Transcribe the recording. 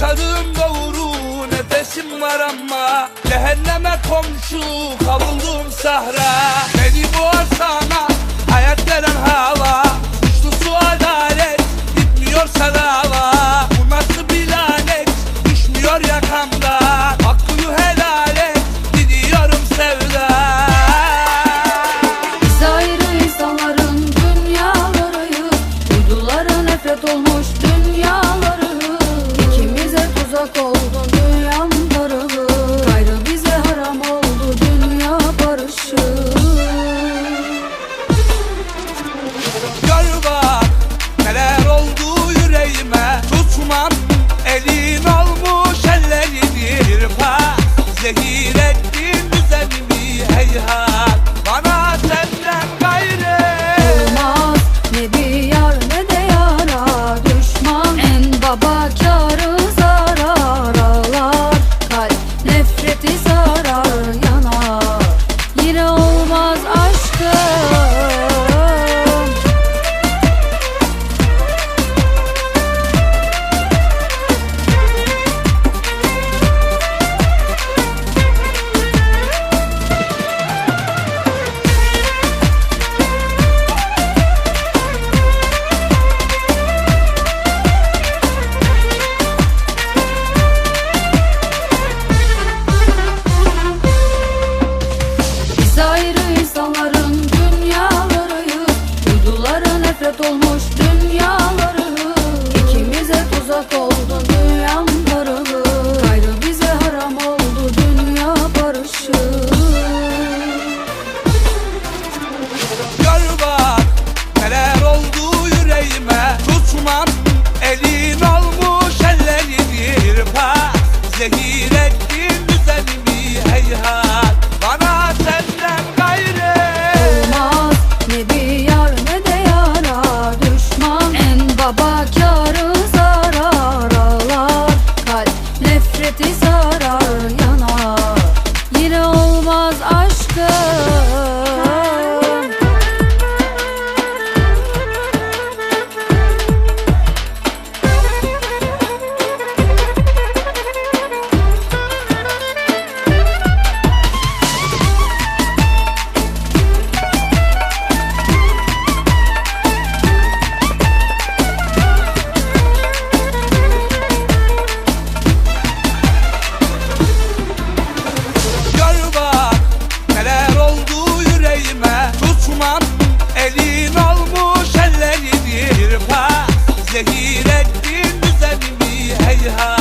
Yaşarım doğru nefesim var ama Cehenneme komşu kavuldum sahra. Beni boğar sana hayat veren hava Suçlusu adalet gitmiyorsa dava Bu nasıl bir lanet düşmüyor yakamdan Hakkını helal et gidiyorum sevda. Biz insanların dünyalarıyız. Uydulara nefret olmuş seguir. Olmuş dünyaları. İkimize tuzak oldu dünyam darılı Gayrı bize haram oldu dünya barışı sarar yanar. Yine olmaz Tutmam elin olmuş ellerini Bir pas zehir ettin düzenimi heyhat